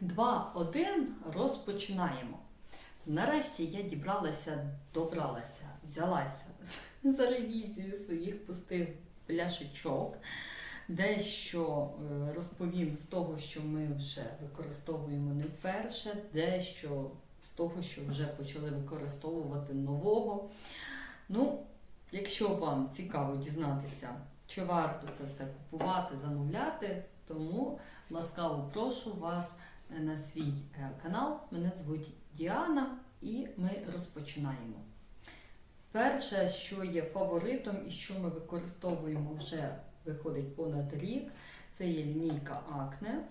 2, 1, розпочинаємо. Нарешті я дібралася, добралася, взялася за ревізію своїх пустих пляшечок. Дещо е, розповім з того, що ми вже використовуємо не вперше, дещо з того, що вже почали використовувати нового. Ну, якщо вам цікаво дізнатися, чи варто це все купувати, замовляти, тому ласкаво прошу вас на свій е, канал. Мене звуть Діана, і ми розпочинаємо. Перше, що є фаворитом і що ми використовуємо вже виходить понад рік, це є лінійка Акне.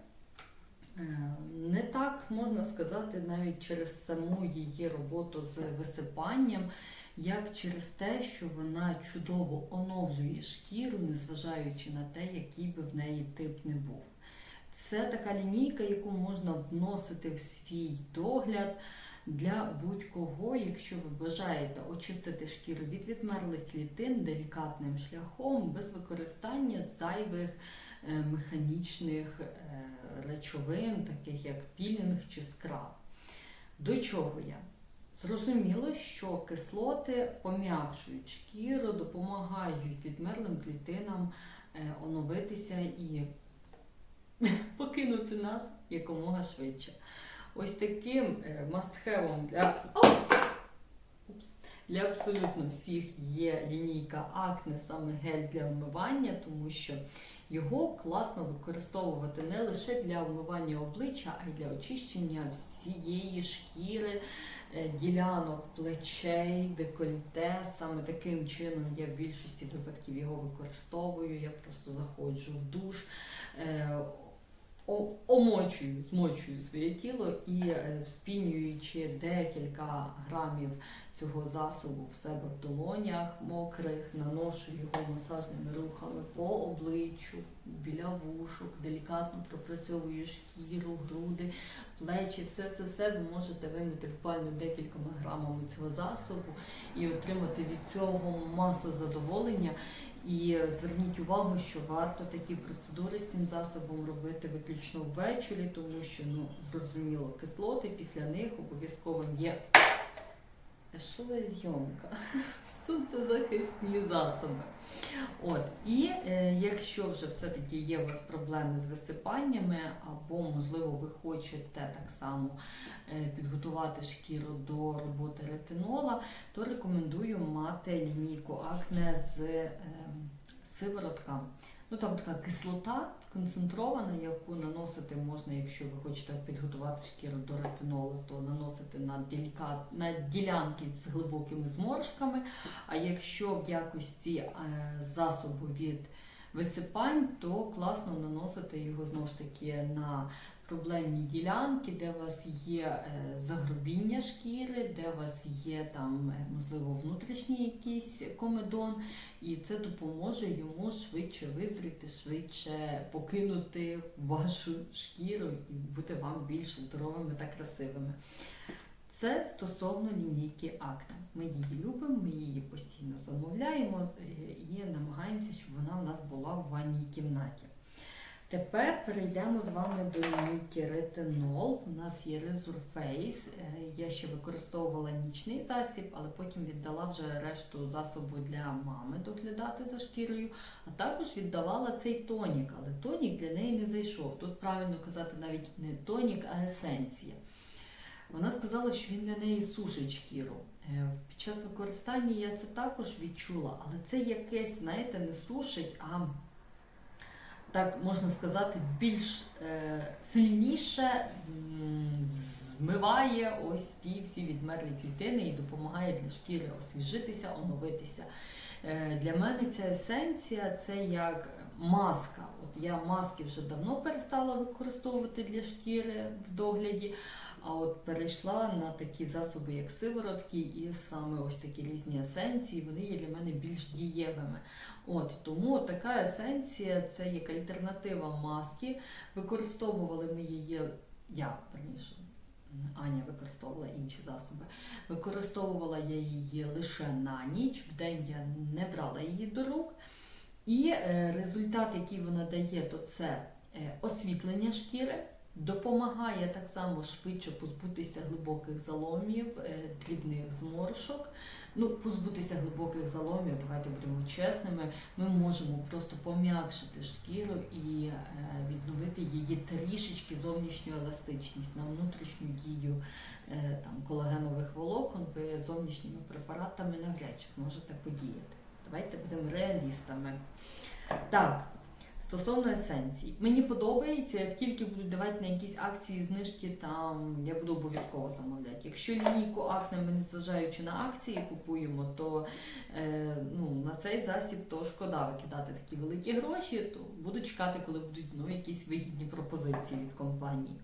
Не так можна сказати навіть через саму її роботу з висипанням, як через те, що вона чудово оновлює шкіру, незважаючи на те, який би в неї тип не був. Це така лінійка, яку можна вносити в свій догляд для будь-кого, якщо ви бажаєте очистити шкіру від відмерлих клітин делікатним шляхом, без використання зайвих е, механічних е, речовин, таких як пілінг чи скраб. До чого я? Зрозуміло, що кислоти пом'якшують шкіру, допомагають відмерлим клітинам е, оновитися і покинути нас якомога швидше. Ось таким е, мастхевом для, для абсолютно всіх є лінійка Акне, саме гель для вмивання, тому що його класно використовувати не лише для вмивання обличчя, а й для очищення всієї шкіри, е, ділянок, плечей, декольте. Саме таким чином я в більшості випадків його використовую. Я просто заходжу в душ. Омочую, змочую своє тіло і е, вспінюючи декілька грамів цього засобу в себе в долонях мокрих, наношу його масажними рухами по обличчю, біля вушок, делікатно пропрацьовую шкіру, груди, плечі, все, все, все ви можете вимити буквально декількома грамами цього засобу і отримати від цього масу задоволення. І зверніть увагу, що варто такі процедури з цим засобом робити виключно ввечері, тому що ну зрозуміло, кислоти після них обов'язковим є шова зйомка, сонцезахисні засоби. От, і е, якщо вже все-таки є у вас проблеми з висипаннями, або, можливо, ви хочете так само е, підготувати шкіру до роботи ретинола, то рекомендую мати лінійку акне з е, сиворотка. Ну там така кислота концентрована, яку наносити можна, якщо ви хочете підготувати шкіру до ретинолу, то наносити на, делікат, на ділянки з глибокими зморшками. А якщо в якості е, засобу від висипань, то класно наносити його знову ж таки на проблемні ділянки, де у вас є е, загрубіння шкіри, де у вас є там, е, можливо, внутрішній якийсь комедон, і це допоможе йому швидше визріти, швидше покинути вашу шкіру і бути вам більш здоровими та красивими. Це стосовно лінійки Акне. Ми її любимо, ми її постійно замовляємо е, і намагаємося, щоб вона в нас була в ванній кімнаті. Тепер перейдемо з вами до лінійки ретинол. У нас є Resurface. Е, Я ще використовувала нічний засіб, але потім віддала вже решту засобу для мами доглядати за шкірою, а також віддавала цей тонік, але тонік для неї не зайшов. Тут правильно казати навіть не тонік, а есенція. Вона сказала, що він для неї сушить шкіру. Е, Під час використання я це також відчула, але це якесь, знаєте, не сушить, а так можна сказати, більш е, сильніше змиває ось ті всі відмерлі клітини і допомагає для шкіри освіжитися, оновитися. Е, для мене ця есенція це як маска. От я маски вже давно перестала використовувати для шкіри в догляді. А от перейшла на такі засоби, як сиворотки, і саме ось такі різні есенції, вони є для мене більш дієвими. От тому така есенція це як альтернатива маски. Використовували ми її, я верніше, Аня використовувала інші засоби. Використовувала я її лише на ніч, в день я не брала її до рук. І е, результат, який вона дає, то це е, освітлення шкіри. Допомагає так само швидше позбутися глибоких заломів, е, дрібних зморшок. Ну, позбутися глибоких заломів, давайте будемо чесними. Ми можемо просто пом'якшити шкіру і е, відновити її трішечки зовнішню еластичність на внутрішню дію е, там, колагенових волокон. Ви зовнішніми препаратами навряд чи зможете подіяти. Давайте будемо реалістами. Так, стосовно есенцій. Мені подобається, як тільки будуть давати на якісь акції знижки, там я буду обов'язково замовляти. Якщо лінійку акне ми, незважаючи на акції, купуємо, то е, ну, на цей засіб то шкода викидати такі великі гроші, то буду чекати, коли будуть ну, якісь вигідні пропозиції від компанії.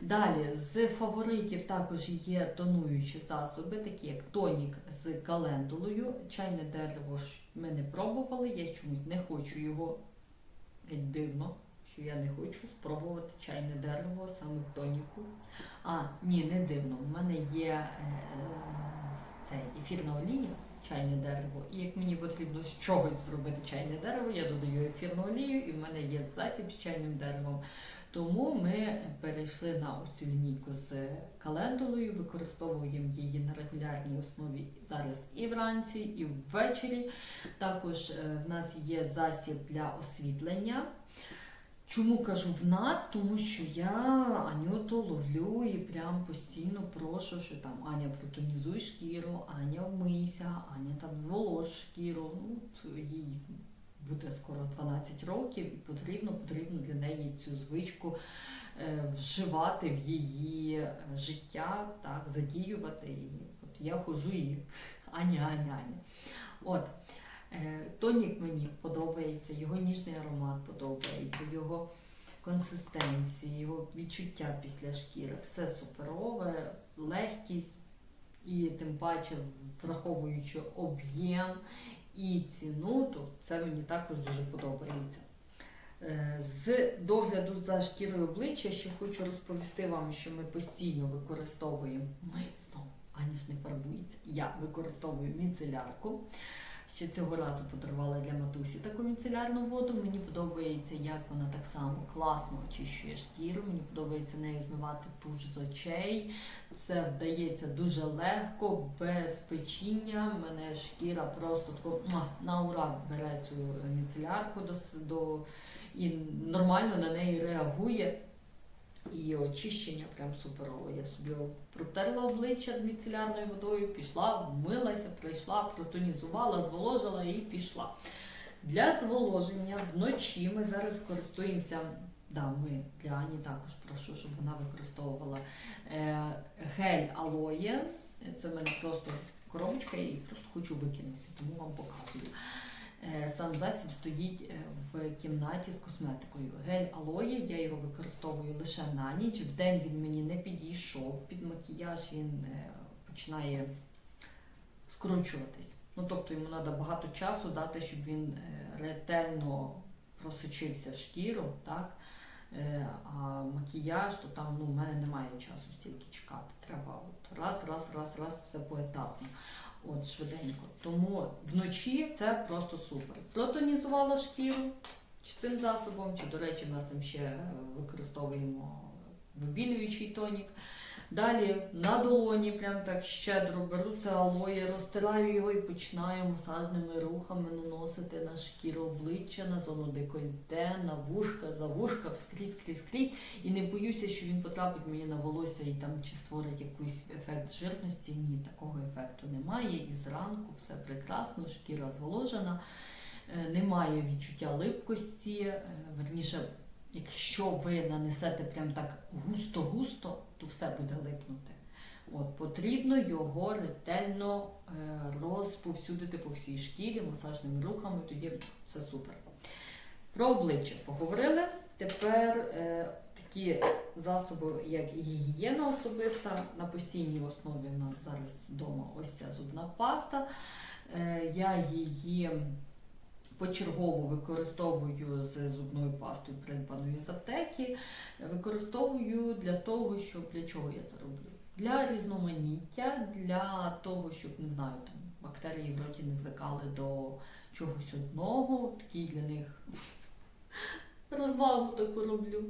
Далі з фаворитів також є тонуючі засоби, такі як тонік з календулою. Чайне дерево ми не пробували, я чомусь не хочу його Дивно, що я не хочу спробувати чайне дерево саме в тоніку. А, ні, не дивно. У мене є е, цей ефірна олія, чайне дерево, і як мені потрібно з чогось зробити чайне дерево, я додаю ефірну олію, і в мене є засіб з чайним деревом. Тому ми перейшли на ось цю лінійку з календулою, використовуємо її на регулярній основі зараз і вранці, і ввечері. Також е, в нас є засіб для освітлення. Чому кажу в нас? Тому що я Анюту ловлю і прям постійно прошу, що там Аня протонізуй шкіру, Аня вмийся, Аня там зволож шкіру. Ну, їй буде скоро 12 років, і потрібно, потрібно для неї цю звичку е, вживати в її е, життя, так, задіювати її. От я хожу і Аня, Аня, Аня. От. Е, Тонік мені подобається, його ніжний аромат подобається, його консистенція, його відчуття після шкіри. Все суперове, легкість і тим паче враховуючи об'єм і ціну, то це мені також дуже подобається. Е, З догляду за шкірою обличчя ще хочу розповісти вам, що ми постійно використовуємо. Ми знову Аня ж не фарбується. Я використовую міцелярку. Ще цього разу подарувала для матусі таку міцелярну воду. Мені подобається, як вона так само класно очищує шкіру. Мені подобається нею змивати туш з очей. Це вдається дуже легко, без печіння. Мене шкіра просто тако на ура бере цю міцелярку до, до і нормально на неї реагує. І очищення прям суперово. Я собі протерла обличчя міцелярною водою, пішла, вмилася, прийшла, протонізувала, зволожила і пішла. Для зволоження вночі ми зараз користуємося. Да, ми для Ані також прошу, щоб вона використовувала е, гель алоє. Це в мене просто коробочка, я її просто хочу викинути, тому вам показую. Е, Сам засіб стоїть е, в кімнаті з косметикою. Гель алоє, я його використовую лише на ніч. В день він мені не підійшов під макіяж, він е, починає скручуватись. Ну, тобто йому треба багато часу дати, щоб він ретельно просочився в шкіру, так? А макіяж, то там ну, в мене немає часу стільки чекати. Треба от раз, раз, раз, раз, все поетапно. От швиденько. Тому вночі це просто супер. Протонізувала шкіру чи цим засобом, чи, до речі, в нас там ще е, використовуємо вибілюючий тонік. Далі на долоні прям так щедро беру це алоє, розтираю його і починаю масажними рухами наносити на шкіру обличчя, на зону декольте, на вушка, за вушка, вскрізь, скрізь, скрізь. І не боюся, що він потрапить мені на волосся і там чи створить якийсь ефект жирності. Ні, такого ефекту немає. І зранку все прекрасно, шкіра зволожена, е, немає відчуття липкості. е, Верніше, якщо ви нанесете прям так густо-густо, то все буде липнути. От, потрібно його ретельно е, розповсюдити по всій шкірі масажними рухами, тоді все супер. Про обличчя поговорили. Тепер е, такі засоби, як гігієна особиста, на постійній основі в нас зараз вдома ось ця зубна паста. Е, я її почергово використовую з зубною пастою, придбаною з аптеки. Використовую для того, щоб для чого я це роблю? Для різноманіття, для того, щоб не знаю, там бактерії в роті не звикали до чогось одного. Такий для них розвагу таку роблю.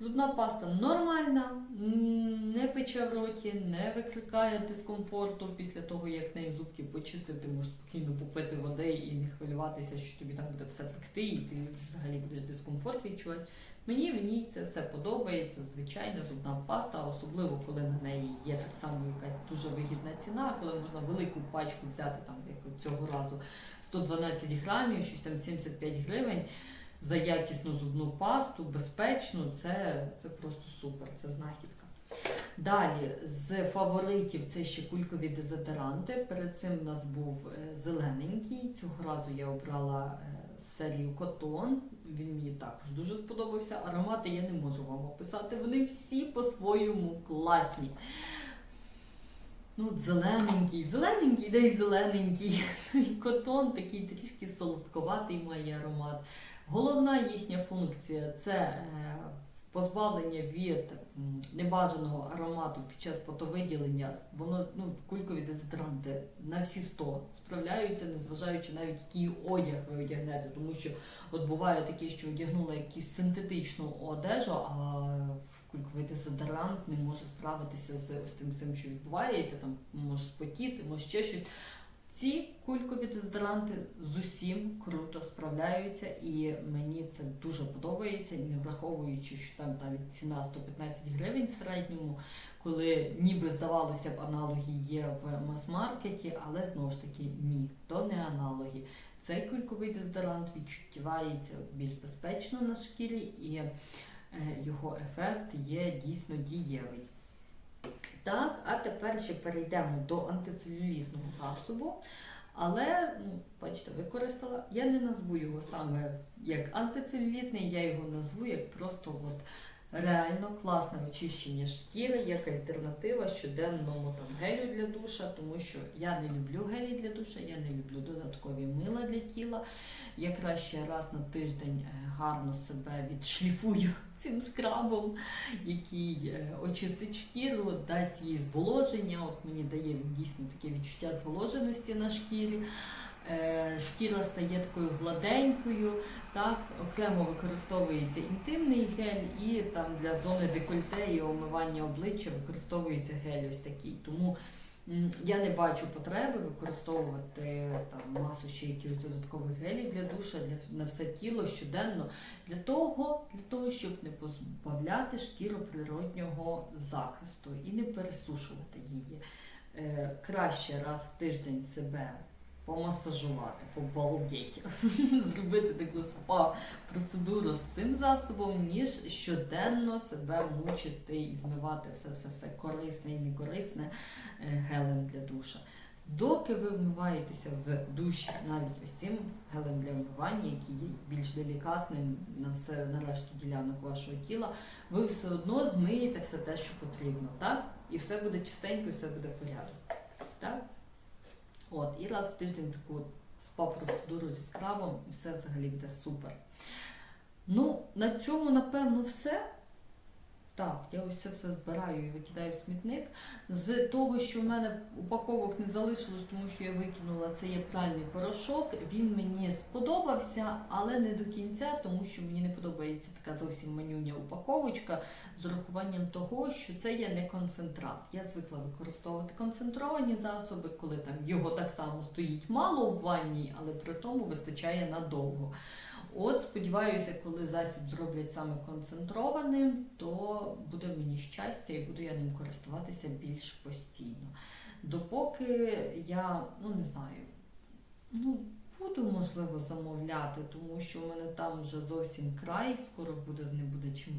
Зубна паста нормальна, пече в роті, не викликає дискомфорту після того, як нею зубки почистив, ти можеш спокійно попити води і не хвилюватися, що тобі там буде все пекти, і ти взагалі будеш дискомфорт відчувати. Мені в ній це все подобається, звичайна зубна паста, особливо коли на неї є так само якась дуже вигідна ціна, коли можна велику пачку взяти, там як цього разу 112 грамів, щось там 75 гривень за якісну зубну пасту, безпечну, це, це просто супер, це знахідка. Далі з фаворитів це ще кулькові дезодоранти. Перед цим у нас був е, зелененький. Цього разу я обрала е, серію Котон. Він мені також дуже сподобався. Аромати я не можу вам описати. Вони всі по-своєму класні. Ну, от зелененький, зелененький, де й зелененький. Ну, Котон такий трішки солодковатий має аромат. Головна їхня функція це е, позбавлення від небажаного аромату під час потовиділення. Воно ну, кулькові дезодоранти на всі 100 справляються, незважаючи навіть який одяг ви одягнете, тому що от буває таке, що одягнула якусь синтетичну одежу, а кульковий дезодорант не може справитися з ось тим всім, що відбувається, там може спотіти, може ще щось. Ці кулькові дезодоранти з усім круто справляються, і мені це дуже подобається, не враховуючи, що там навіть ціна 115 гривень в середньому, коли ніби здавалося б аналоги є в мас-маркеті, але знову ж таки ні, то не аналоги. Цей кульковий дезодорант відчувається більш безпечно на шкірі, і е, його ефект є дійсно дієвий. Так, а тепер ще перейдемо до антицелюлітного засобу. Але, ну, бачите, використала. Я не назву його саме як антицелюлітний, я його назву як просто от реально класне очищення шкіри, як альтернатива щоденному там, гелю для душа, тому що я не люблю гелі для душа, я не люблю додаткові мила для тіла. Я краще раз на тиждень е, гарно себе відшліфую цим скрабом, який е, очистить шкіру, дасть їй зволоження. От мені дає він дійсно таке відчуття зволоженості на шкірі. Е, Шкіра стає такою гладенькою, так, окремо використовується інтимний гель, і там для зони декольте і омивання обличчя використовується гель ось такий. Тому я не бачу потреби використовувати там масу ще якихось додаткових гелів для душа, для на все тіло щоденно для того, для того, щоб не позбавляти шкіру природнього захисту і не пересушувати її. Е, краще раз в тиждень себе помасажувати, побалдіти, зробити таку спа процедуру з цим засобом, ніж щоденно себе мучити і змивати все все все корисне і некорисне е, гелем для душа. Доки ви вмиваєтеся в душі навіть ось цим гелем для вмивання, який є більш делікатним на все на решту ділянок вашого тіла, ви все одно змиєте все те, що потрібно, так? І все буде чистенько, і все буде порядок. Так? От, і раз в тиждень таку спа-процедуру зі скрабом, і все взагалі буде супер. Ну, на цьому, напевно, все. Так, я ось це все збираю і викидаю в смітник. З того, що в мене упаковок не залишилось, тому що я викинула, це є пральний порошок. Він мені сподобався, але не до кінця, тому що мені не подобається така зовсім манюня упаковочка з урахуванням того, що це є не концентрат. Я звикла використовувати концентровані засоби, коли там його так само стоїть мало в ванні, але при тому вистачає надовго. От, сподіваюся, коли засіб зроблять саме концентрованим, то буде мені щастя і буду я ним користуватися більш постійно. Допоки я, ну не знаю, ну, буду, можливо, замовляти, тому що у мене там вже зовсім край, скоро буде, не буде чим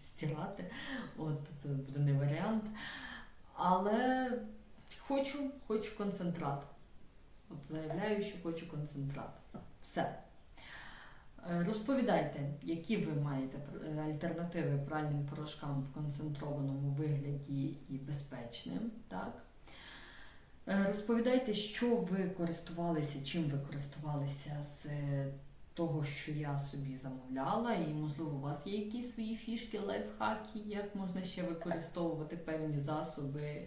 стирати. От це буде не варіант. Але хочу, хочу концентрат. От заявляю, що хочу концентрат. Все. Е, Розповідайте, які ви маєте е, альтернативи пральним порошкам в концентрованому вигляді і безпечним. Так? Е, Розповідайте, що ви користувалися, чим ви користувалися з того, що я собі замовляла, і, можливо, у вас є якісь свої фішки, лайфхаки, як можна ще використовувати певні засоби.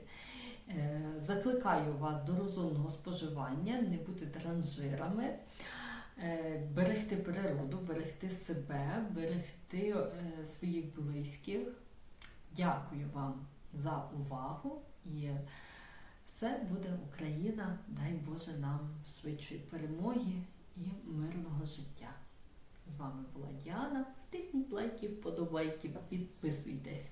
Закликаю вас до розумного споживання, не бути транжирами. Е, берегти природу, берегти себе, берегти е, своїх близьких. Дякую вам за увагу і все буде Україна. Дай Боже нам швидшої перемоги і мирного життя. З вами була Діана. Тисніть лайки, вподобайки, підписуйтесь.